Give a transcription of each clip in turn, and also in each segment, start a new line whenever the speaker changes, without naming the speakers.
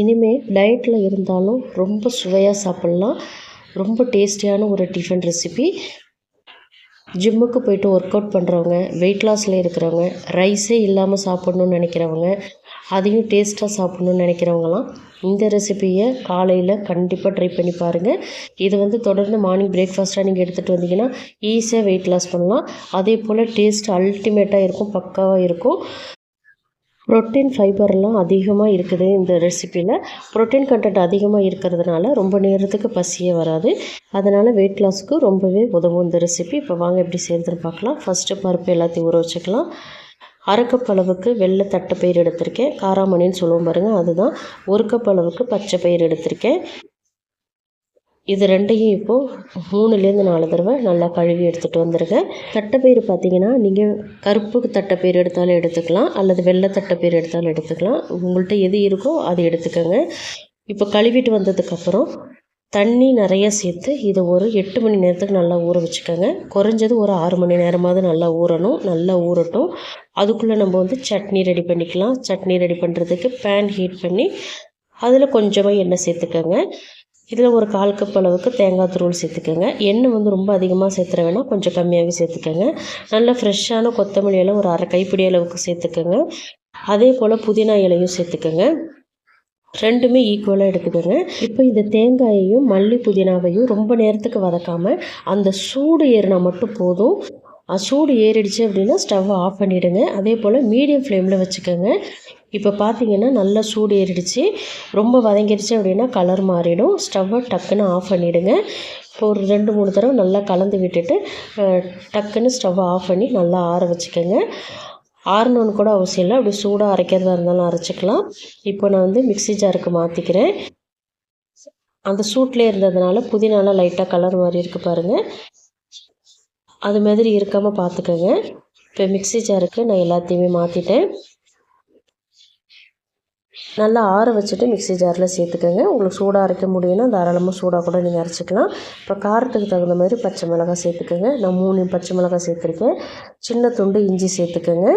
இனிமேல் டயட்டில் இருந்தாலும் ரொம்ப சுவையாக சாப்பிட்லாம். ரொம்ப டேஸ்டியான ஒரு டிஃபன் ரெசிபி. ஜிம்முக்கு போயிட்டு ஒர்க் அவுட் பண்ணுறவங்க வெயிட் லாஸில் இருக்கிறவங்க ரைஸே இல்லாமல் சாப்பிட்ணுன்னு நினைக்கிறவங்க அதையும் டேஸ்ட்டாக சாப்பிட்ணுன்னு நினைக்கிறவங்களாம் இந்த ரெசிபியை காலையில் கண்டிப்பாக ட்ரை பண்ணி பாருங்கள் இது வந்து தொடர்ந்து மார்னிங் பிரேக்ஃபாஸ்ட்டாக நீங்கள் எடுத்துகிட்டு வந்தீங்கன்னா ஈஸியாக வெயிட் லாஸ் பண்ணலாம். அதே போல் டேஸ்ட் அல்டிமேட்டாக இருக்கும் பக்காவாக இருக்கும். ப்ரோட்டீன் ஃபைபர்லாம் அதிகமாக இருக்குது இந்த ரெசிப்பியில் ப்ரோட்டீன் கண்டென்ட் அதிகமாக இருக்கிறதுனால ரொம்ப நேரத்துக்கு பசியே வராது. அதனால் வெயிட் லாஸ்க்கு ரொம்பவே உதவும் இந்த ரெசிபி இப்போ வாங்க எப்படி செய்கிறதுன்னு பார்க்கலாம். ஃபஸ்ட்டு பருப்பு எல்லாத்தையும் ஊற வச்சுக்கலாம். அரை கப் அளவுக்கு வெள்ளை தட்டைப்பயிர் எடுத்திருக்கேன். காராமணின்னு சொல்லுவோம் பாருங்கள் அதுதான். ஒரு கப் அளவுக்கு பச்சை பயிர் எடுத்திருக்கேன். இது ரெண்டையும் இப்போது மூணுலேருந்து நாலு தடவை நல்லா கழுவி எடுத்துகிட்டு வந்துடுங்க தட்டைப்பயிறு பார்த்தீங்கன்னா நீங்கள் கருப்பு தட்டைப்பயிறு எடுத்தாலும் எடுத்துக்கலாம் அல்லது வெள்ளை தட்டைப்பயிறு எடுத்தாலும் எடுத்துக்கலாம். உங்கள்கிட்ட எது இருக்கோ அது எடுத்துக்கோங்க. இப்போ கழுவிட்டு வந்ததுக்கப்புறம் தண்ணி நிறைய சேர்த்து இதை ஒரு எட்டு மணி நேரத்துக்கு நல்லா ஊற வச்சுக்கோங்க. குறைஞ்சது ஒரு ஆறு மணி நேரமாவது நல்லா ஊறணும் நல்லா ஊறட்டும். அதுக்குள்ளே நம்ம வந்து சட்னி ரெடி பண்ணிக்கலாம். சட்னி ரெடி பண்ணுறதுக்கு பேன் ஹீட் பண்ணி அதில் கொஞ்சமாக எண்ணெய் சேர்த்துக்கோங்க. இதில் ஒரு கால் கப் அளவுக்கு தேங்காய் துருவல் சேர்த்துக்கோங்க. எண்ணெய் வந்து ரொம்ப அதிகமாக சேர்த்துற வேணால் கொஞ்சம் கம்மியாகவே சேர்த்துக்கோங்க. நல்லா ஃப்ரெஷ்ஷான கொத்தமல்லி இலை ஒரு அரை கைப்பிடி அளவுக்கு சேர்த்துக்கோங்க. அதே போல் புதினா இலையும் சேர்த்துக்கோங்க. ரெண்டுமே ஈக்குவலாக எடுத்துக்கோங்க. இப்போ இந்த தேங்காயையும் மல்லி புதினாவையும் ரொம்ப நேரத்துக்கு வதக்காமல் அந்த சூடு ஏறினா மட்டும் போதும். சூடு ஏறிடுச்சு அப்படின்னா ஸ்டவ் ஆஃப் பண்ணிவிடுங்க அதே போல் மீடியம் ஃப்ளேமில் வச்சுக்கோங்க. இப்போ பார்த்தீங்கன்னா நல்லா சூடு ஏறிடுச்சு. ரொம்ப வதங்கிடுச்சு அப்படின்னா கலர் மாறிடும். ஸ்டவ்வை டக்குன்னு ஆஃப் பண்ணிவிடுங்க இப்போ ஒரு ரெண்டு மூணு தடவை நல்லா கலந்து விட்டுட்டு டக்குன்னு ஸ்டவ்வை ஆஃப் பண்ணி நல்லா ஆற வச்சுக்கோங்க. ஆறணுன்னு கூட அவசியம் இல்லை. அப்படி சூடாக அரைக்கிறதா இருந்தாலும் அரைச்சிக்கலாம். இப்போ நான் வந்து மிக்சி ஜாருக்கு மாற்றிக்கிறேன் அந்த சூட்லேயே இருந்ததுனால புதினாலாம் லைட்டாக கலர் மாதிரி இருக்குது பாருங்கள் அது மாதிரி இருக்காமல் பார்த்துக்கோங்க இப்போ மிக்சி ஜாருக்கு நான் எல்லாத்தையுமே மாற்றிட்டேன் நல்லா ஆற வச்சுட்டு மிக்ஸி ஜாரில் சேர்த்துக்கோங்க. உங்களுக்கு சூடாக அரைக்க முடியும்னா தாராளமாக சூடாக கூட நீங்கள் அரைச்சிக்கலாம். இப்போ காரத்துக்கு தகுந்த மாதிரி பச்சை மிளகாய் சேர்த்துக்கோங்க. நான் மூணு பச்சை மிளகாய் சேர்த்துருக்கேன். சின்ன துண்டு இஞ்சி சேர்த்துக்கோங்க.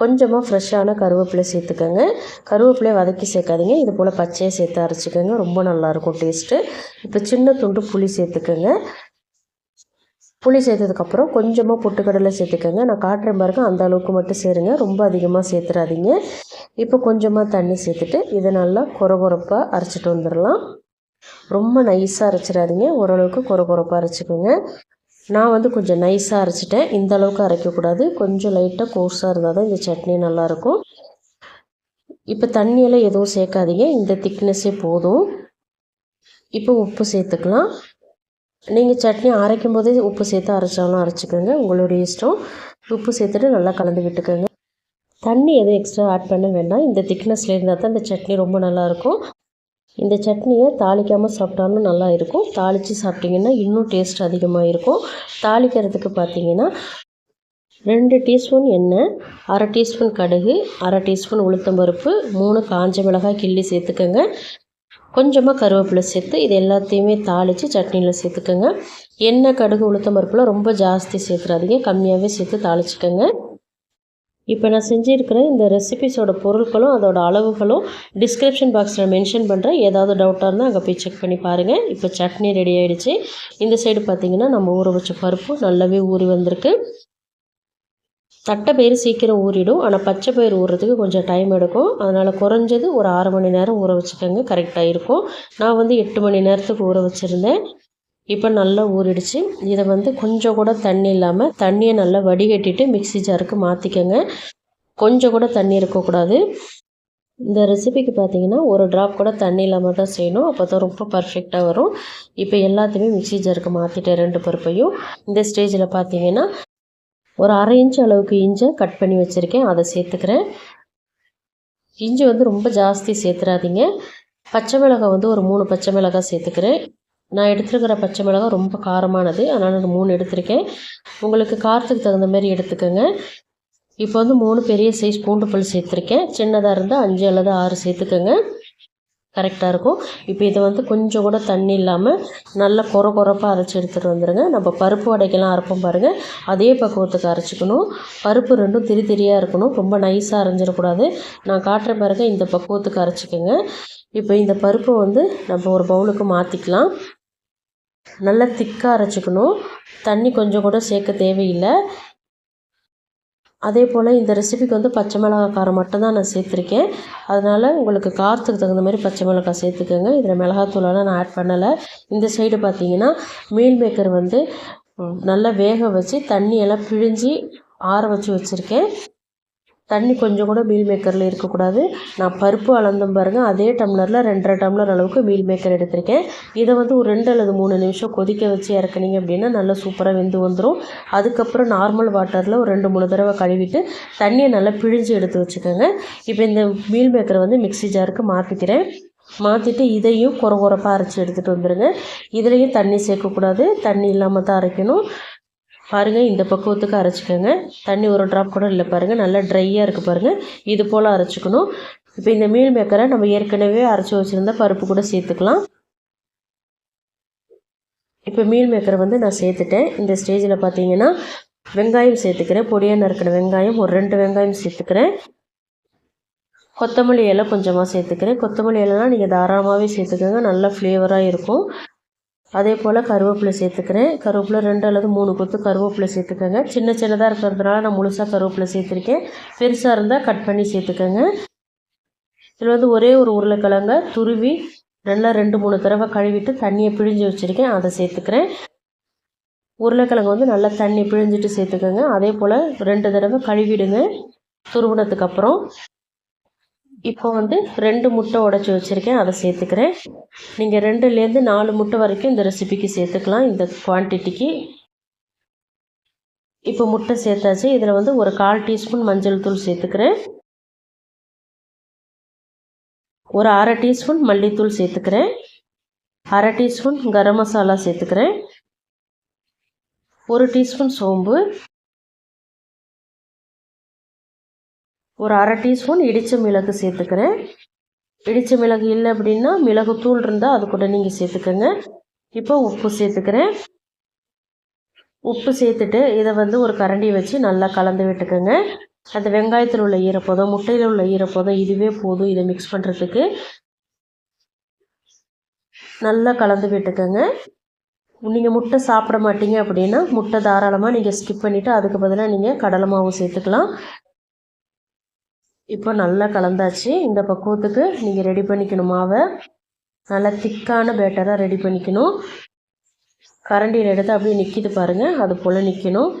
கொஞ்சமாக ஃப்ரெஷ்ஷான கருவேப்பிலை சேர்த்துக்கோங்க. கருவேப்பிலையை வதக்கி சேர்க்காதீங்க. இது போல் பச்சையை சேர்த்து அரைச்சிக்கோங்க. ரொம்ப நல்லாயிருக்கும் டேஸ்ட்டு. இப்போ சின்ன துண்டு புளி சேர்த்துக்கோங்க. புளி சேர்த்ததுக்கப்புறம் கொஞ்சமாக பொட்டுக்கடலை சேர்த்துக்கோங்க. நான் காட்டுறேன் பாருங்கள் அந்த அளவுக்கு மட்டும் சேருங்க. ரொம்ப அதிகமாக சேர்த்துறாதீங்க. இப்போ கொஞ்சமாக தண்ணி சேர்த்துட்டு இதை நல்லா கொர கொரப்பாக அரைச்சிட்டு வந்துடலாம். ரொம்ப நைஸாக அரைச்சிடாதீங்க. ஓரளவுக்கு கொர கொரப்பாக அரைச்சிக்கோங்க. நான் வந்து கொஞ்சம் நைஸாக அரைச்சிட்டேன். இந்த அளவுக்கு அரைக்கக்கூடாது. கொஞ்சம் லைட்டாக கோர்ஸாக இருந்தால் தான் இந்த சட்னி நல்லாயிருக்கும். இப்போ தண்ணியெல்லாம் எதுவும் சேர்க்காதீங்க. இந்த திக்னஸ்ஸே போதும். இப்போ உப்பு சேர்த்துக்கலாம். நீங்கள் சட்னி அரைக்கும் போதே உப்பு சேர்த்து அரைச்சாலும் அரைச்சிக்கோங்க. உங்களுடைய இஷ்டம். உப்பு சேர்த்துட்டு நல்லா கலந்து விட்டுக்கோங்க. தண்ணி எதுவும் எக்ஸ்ட்ரா ஆட் பண்ண வேண்டாம். இந்த திக்னஸில் இருந்தால் தான் இந்த சட்னி ரொம்ப நல்லாயிருக்கும் இந்த சட்னியை தாளிக்காமல் சாப்பிட்டாலும் நல்லா இருக்கும். தாளித்து சாப்பிட்டிங்கன்னா இன்னும் டேஸ்ட் அதிகமாக இருக்கும். தாளிக்கிறதுக்கு பார்த்தீங்கன்னா ரெண்டு டீஸ்பூன் எண்ணெய் அரை டீஸ்பூன் கடுகு அரை டீஸ்பூன் உளுத்தம்பருப்பு மூணு காஞ்ச மிளகாய் கிள்ளி சேர்த்துக்கோங்க. கொஞ்சமாக கருவேப்பிலை சேர்த்து இது எல்லாத்தையுமே தாளித்து சட்னியில் சேர்த்துக்கோங்க. எண்ணெய் கடுகு உளுத்தம் பருப்பில் ரொம்ப ஜாஸ்தி சேர்த்துறாதீங்க. கம்மியாகவே சேர்த்து தாளிச்சிக்கோங்க. இப்போ நான் செஞ்சுருக்கிற இந்த ரெசிபிஸோட பொருட்களும் அதோட அளவுகளும் டிஸ்கிரிப்ஷன் பாக்ஸில் மென்ஷன் பண்ணுறேன் ஏதாவது டவுட்டாக இருந்தால் அங்கே போய் செக் பண்ணி பாருங்கள் இப்போ சட்னி ரெடி ஆகிடுச்சு இந்த சைடு பார்த்திங்கன்னா நம்ம ஊற வச்ச பருப்பு நல்லாவே ஊறி வந்திருக்கு. தட்டைப்பயிறு சீக்கிரம் ஊறிடும். ஆனால் பச்சை பயிர் ஊறுறதுக்கு கொஞ்சம் டைம் எடுக்கும். அதனால் குறைஞ்சது ஒரு ஆறு மணி நேரம் ஊற வச்சுக்கோங்க. கரெக்டாக இருக்கும். நான் வந்து எட்டு மணி நேரத்துக்கு ஊற வச்சுருந்தேன். இப்போ நல்லா ஊறிடுச்சு. இதை வந்து கொஞ்சம் கூட தண்ணி இல்லாமல் தண்ணியை நல்லா வடிகட்டிட்டு மிக்சி ஜாருக்கு மாற்றிக்கோங்க கொஞ்சம் கூட தண்ணி இருக்கக்கூடாது. இந்த ரெசிபிக்கு பார்த்தீங்கன்னா ஒரு ட்ராப் கூட தண்ணி இல்லாமல் தான் செய்யணும். அப்போ தான் ரொம்ப பர்ஃபெக்டாக வரும். இப்போ எல்லாத்தையுமே மிக்சி ஜாருக்கு மாற்றிட்டேன் ரெண்டு பருப்பையும். இந்த ஸ்டேஜில் பார்த்தீங்கன்னா ஒரு அரை இன்ச் அளவுக்கு இஞ்சை கட் பண்ணி வச்சுருக்கேன். அதை சேர்த்துக்கிறேன். இஞ்சி வந்து ரொம்ப ஜாஸ்தி சேர்த்துறாதீங்க. பச்சை மிளகாய் வந்து ஒரு மூணு பச்சை மிளகாய் சேர்த்துக்கிறேன். நான் எடுத்துருக்கிற பச்சை மிளகாய் ரொம்ப காரமானது. அதனால் நான் மூணு எடுத்திருக்கேன். உங்களுக்கு காரத்துக்கு தகுந்த மாதிரி எடுத்துக்கோங்க. இப்போ வந்து மூணு பெரிய சைஸ் பூண்டு பல் சேர்த்துருக்கேன். சின்னதாக இருந்தால் அஞ்சு அல்லது ஆறு சேர்த்துக்கோங்க. கரெக்டாக இருக்கும். இப்போ இதை வந்து கொஞ்சம் கூட தண்ணி இல்லாமல் நல்லா கொர கொரப்பாக அரைச்சி எடுத்துகிட்டு வந்துடுங்க நம்ம பருப்பு வடைக்கெல்லாம் அரைப்போம் பாருங்கள் அதே பக்குவத்துக்கு அரைச்சிக்கணும். பருப்பு ரெண்டும் திரி திரியாக இருக்கணும். ரொம்ப நைஸாக அரைஞ்சிடக்கூடாது. நான் காட்டுற பாருங்கள் இந்த பக்குவத்துக்கு அரைச்சிக்கோங்க. இப்போ இந்த பருப்பை வந்து நம்ம ஒரு பவுலுக்கு மாற்றிக்கலாம் நல்லா திக்காக அரைச்சிக்கணும். தண்ணி கொஞ்சம் கூட சேர்க்க தேவையில்லை. அதே போல் இந்த ரெசிபிக்கு வந்து பச்சை மிளகா காரம் மட்டும்தான் நான் சேர்த்துருக்கேன். அதனால் உங்களுக்கு காரத்துக்கு தகுந்த மாதிரி பச்சை மிளகா சேர்த்துக்கோங்க. இதில் மிளகாத்தூளெல்லாம் நான் ஆட் பண்ணலை. இந்த சைடு பார்த்தீங்கன்னா மீல் மேக்கர் வந்து நல்லா வேக வச்சு தண்ணியெல்லாம் பிழிஞ்சு ஆற வச்சு வச்சுருக்கேன். தண்ணி கொஞ்சம் கூட மீல் மேக்கரில் இருக்கக்கூடாது. நான் பருப்பு அளந்தம் பாருங்கள் அதே டம்ளரில் ரெண்டரை டம்ளர் அளவுக்கு மீல் மேக்கர் எடுத்திருக்கேன். இதை வந்து ஒரு ரெண்டு அல்லது மூணு நிமிஷம் கொதிக்க வச்சு இறக்குனீங்க அப்படின்னா நல்லா சூப்பராக வெந்து வந்துடும் அதுக்கப்புறம் நார்மல் வாட்டரில் ஒரு ரெண்டு மூணு தடவை கழுவிட்டு தண்ணியை நல்லா பிழிஞ்சு எடுத்து வச்சுக்கோங்க. இப்போ இந்த மீல் மேக்கரை வந்து மிக்ஸி ஜாருக்கு மாற்றிக்கிறேன் மாற்றிட்டு இதையும் குறை குறைப்பாக அரைச்சி எடுத்துகிட்டு வந்துடுங்க இதுலேயும் தண்ணி சேர்க்கக்கூடாது. தண்ணி இல்லாமல் தான் அரைக்கணும். பாருங்கள் இந்த பக்குவத்துக்கு அரைச்சிக்கோங்க. தண்ணி ஒரு ட்ராப் கூட இல்லை பாருங்கள் நல்லா ட்ரையாக இருக்குது பாருங்கள் இது போல் அரைச்சிக்கணும். இப்போ இந்த மீல் மேக்கரை நம்ம ஏற்கனவே அரைச்சி வச்சுருந்தா பருப்பு கூட சேர்த்துக்கலாம். இப்போ மீல் மேக்கரை வந்து நான் சேர்த்துட்டேன். இந்த ஸ்டேஜில் பார்த்தீங்கன்னா வெங்காயம் சேர்த்துக்கிறேன். பொடியாக நறுக்கிற வெங்காயம் ஒரு ரெண்டு வெங்காயம் சேர்த்துக்கிறேன். கொத்தமல்லி இலை கொஞ்சமாக சேர்த்துக்கிறேன். கொத்தமல்லி இலைனா நீங்கள் தாராளமாகவே சேர்த்துக்கோங்க. நல்லா ஃப்ளேவராக இருக்கும். அதே போல் கருவேப்பிலை சேர்த்துக்கிறேன். கருவேப்பிலை ரெண்டு அல்லது மூணு கொத்து கருவேப்பிலை சேர்த்துக்கோங்க. சின்ன சின்னதாக இருக்கிறதுனால நான் முழுசாக கருவேப்பிலை சேர்த்துருக்கேன். பெருசாக இருந்தால் கட் பண்ணி சேர்த்துக்கோங்க. இதில் வந்து ஒரே ஒரு உருளைக்கிழங்க துருவி நல்லா ரெண்டு மூணு தடவை கழுவிட்டு தண்ணியை பிழிஞ்சு வச்சுருக்கேன். அதை சேர்த்துக்கிறேன். உருளைக்கிழங்கு வந்து நல்லா தண்ணி பிழிஞ்சிட்டு சேர்த்துக்கோங்க. அதே போல் ரெண்டு தடவை கழுவிடுங்க. துருவினதுக்கு அப்புறம் இப்போ வந்து ரெண்டு முட்டை உடச்சி வச்சுருக்கேன். அதை சேர்த்துக்கிறேன். நீங்கள் ரெண்டுலேருந்து நாலு முட்டை வரைக்கும் இந்த ரெசிபிக்கு சேர்த்துக்கலாம். இந்த குவான்டிட்டிக்கு இப்போ முட்டை சேர்த்தாச்சு. இதில் வந்து ஒரு கால் டீஸ்பூன் மஞ்சள் தூள் சேர்த்துக்கிறேன். ஒரு அரை டீஸ்பூன் மல்லித்தூள் சேர்த்துக்கிறேன். அரை டீஸ்பூன் கரம் மசாலா சேர்த்துக்கிறேன். ஒரு டீஸ்பூன் சோம்பு. ஒரு அரை டீஸ்பூன் இடித்த மிளகு சேர்த்துக்கிறேன். இடித்த மிளகு இல்லை அப்படின்னா மிளகு தூள் இருந்தால் அது கூட நீங்கள் சேர்த்துக்கோங்க. இப்போ உப்பு சேர்த்துக்கிறேன். உப்பு சேர்த்துட்டு இதை வந்து ஒரு கரண்டி வச்சு நல்லா கலந்து விட்டுக்கோங்க. அந்த வெங்காயத்தில் உள்ள ஈரப்பதம் முட்டையில் உள்ள ஈரப்பதம் இதுவே போதும் இதை மிக்ஸ் பண்ணுறதுக்கு நல்லா கலந்து விட்டுக்கோங்க. நீங்கள் முட்டை சாப்பிட மாட்டீங்க அப்படின்னா முட்டை தாராளமாக நீங்கள் ஸ்கிப் பண்ணிவிட்டு அதுக்கு பதிலாக நீங்கள் கடலை மாவு சேர்த்துக்கலாம். இப்போ நல்லா கலந்தாச்சு. இந்த பக்குவத்துக்கு நீங்கள் ரெடி பண்ணிக்கணும். மாவை நல்லா திக்கான பேட்டராக ரெடி பண்ணிக்கணும். கரண்டியில் எடுத்து அப்படியே நிற்கிது பாருங்கள் அது போல் நிற்கணும்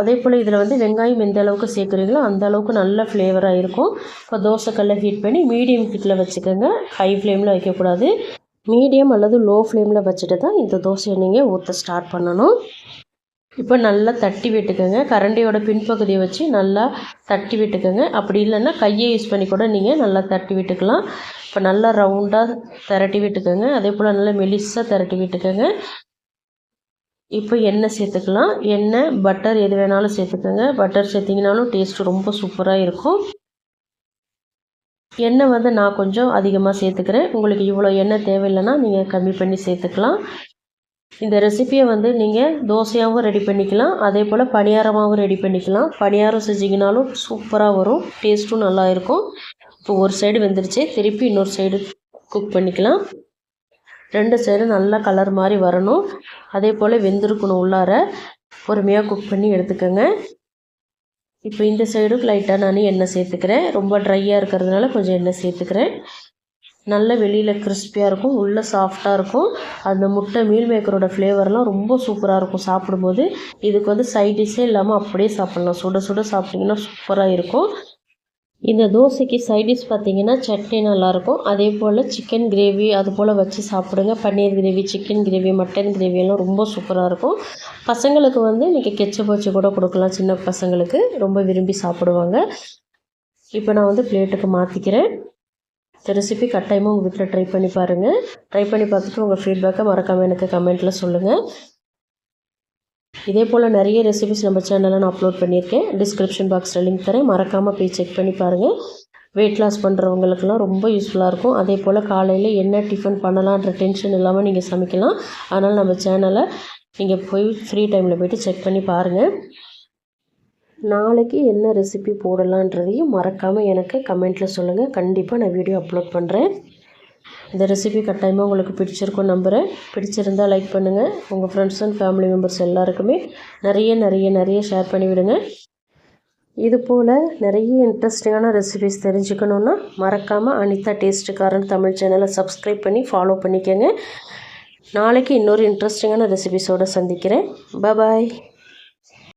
அதே போல் இதில் வந்து வெங்காயம் எந்த அளவுக்கு சேர்க்குறீங்களோ அந்த அளவுக்கு நல்ல ஃப்ளேவராக இருக்கும். இப்போ தோசைக்கல்லை ஹீட் பண்ணி மீடியம் ஹீட்டில் வச்சுக்கோங்க. ஹை ஃப்ளேமில் வைக்கக்கூடாது. மீடியம் அல்லது லோ ஃப்ளேமில் வச்சுட்டு தான் இந்த தோசையை நீங்கள் ஊற்ற ஸ்டார்ட் பண்ணணும். இப்போ நல்லா தட்டி விட்டுக்கோங்க. கரண்டியோட பின்பகுதியை வச்சு நல்லா தட்டி விட்டுக்கோங்க. அப்படி இல்லைன்னா கையை யூஸ் பண்ணி கூட நீங்கள் நல்லா தட்டி விட்டுக்கலாம். இப்போ நல்லா ரவுண்டாக திரட்டி விட்டுக்கோங்க. அதே போல் நல்லா மெலிசாக திரட்டி விட்டுக்கோங்க. இப்போ எண்ணெய் சேர்த்துக்கலாம். எண்ணெய் பட்டர் எது வேணாலும் சேர்த்துக்கோங்க. பட்டர் சேர்த்திங்கனாலும் டேஸ்ட் ரொம்ப சூப்பராக இருக்கும். எண்ணெய் வந்து நான் கொஞ்சம் அதிகமாக சேர்த்துக்கிறேன். உங்களுக்கு இவ்வளோ எண்ணெய் தேவையில்லைன்னா நீங்கள் கம்மி பண்ணி சேர்த்துக்கலாம். இந்த ரெசிப்பியை வந்து நீங்கள் தோசையாகவும் ரெடி பண்ணிக்கலாம். அதே போல் பணியாரமாகவும் ரெடி பண்ணிக்கலாம். பணியாரம் செஞ்சிங்கனாலும் சூப்பராக வரும். டேஸ்ட்டும் நல்லா இருக்கும். இப்போ ஒரு சைடு வெந்துருச்சு. திருப்பி இன்னொரு சைடு குக் பண்ணிக்கலாம். ரெண்டு சைடும் நல்லா கலர் மாதிரி வரணும். அதே போல் வெந்திருக்கணும் உள்ளார. பொறுமையாக குக் பண்ணி எடுத்துக்கோங்க. இப்போ இந்த சைடும் லைட்டாக நான் எண்ணெய் சேர்த்துக்கிறேன். ரொம்ப ட்ரையாக இருக்கிறதுனால கொஞ்சம் எண்ணெய் சேர்த்துக்கிறேன். நல்ல வெளியில் கிறிஸ்பியாக இருக்கும் உள்ளே சாஃப்டாக இருக்கும். அந்த முட்டை மீல் மேக்கரோட ஃப்ளேவர்லாம் ரொம்ப சூப்பராக இருக்கும் சாப்பிடும்போது. இதுக்கு வந்து சைட் டிஷ்ஷே இல்லாமல் அப்படியே சாப்பிட்லாம். சுட சுட சாப்பிட்டிங்கன்னா சூப்பராக இருக்கும். இந்த தோசைக்கு சைட் டிஷ் பார்த்தீங்கன்னா சட்னி நல்லாயிருக்கும். அதே போல் சிக்கன் கிரேவி அது போல் வச்சு சாப்பிடுங்க. Paneer gravy chicken gravy mutton gravy எல்லாம் ரொம்ப சூப்பராக இருக்கும். பசங்களுக்கு வந்து இன்றைக்கி கெச்சப் வச்சு கூட கொடுக்கலாம். சின்ன பசங்களுக்கு ரொம்ப விரும்பி சாப்பிடுவாங்க. இப்போ நான் வந்து பிளேட்டுக்கு மாற்றிக்கிறேன் இந்த ரெசிபி கட்டாயமாக உங்கள் வீட்டில் ட்ரை பண்ணி பாருங்கள் ட்ரை பண்ணி பார்த்துட்டு உங்கள் ஃபீட்பேக்கை மறக்காமல் எனக்கு கமெண்ட்டில் சொல்லுங்கள் இதே போல் நிறைய ரெசிபிஸ் நம்ம சேனலில் நான் அப்லோட் பண்ணியிருக்கேன். டிஸ்கிரிப்ஷன் பாக்ஸில் லிங்க் தரேன். மறக்காமல் போய் செக் பண்ணி பாருங்கள் வெயிட் லாஸ் பண்ணுறவங்களுக்கெல்லாம் ரொம்ப யூஸ்ஃபுல்லாக இருக்கும். அதே போல் காலையில் என்ன டிஃபன் பண்ணலான்ற டென்ஷன் இல்லாமல் நீங்கள் சமைக்கலாம். அதனால் நம்ம சேனலை நீங்கள் போய் ஃப்ரீ டைமில் போய்ட்டு செக் பண்ணி பாருங்கள் நாளைக்கு என்ன ரெசிபி போடலான்றதையும் மறக்காமல் எனக்கு கமெண்ட்டில் சொல்லுங்கள் கண்டிப்பாக நான் வீடியோ அப்லோட் பண்ணுறேன் இந்த ரெசிபி கட்டாயமாக உங்களுக்கு பிடிச்சிருக்கும் நம்புகிறேன் பிடிச்சிருந்தால் லைக் பண்ணுங்கள் உங்கள் ஃப்ரெண்ட்ஸ் அண்ட் ஃபேமிலி மெம்பர்ஸ் எல்லாருக்குமே நிறைய நிறைய நிறைய ஷேர் பண்ணிவிடுங்க இது போல் நிறைய இன்ட்ரெஸ்டிங்கான ரெசிபிஸ் தெரிஞ்சுக்கணுன்னா மறக்காமல் அனிதா டேஸ்ட்டுக்காரன் தமிழ் சேனலை சப்ஸ்கிரைப் பண்ணி ஃபாலோ பண்ணிக்கோங்க. நாளைக்கு இன்னொரு இன்ட்ரெஸ்டிங்கான ரெசிபிஸோடு சந்திக்கிறேன். பாய்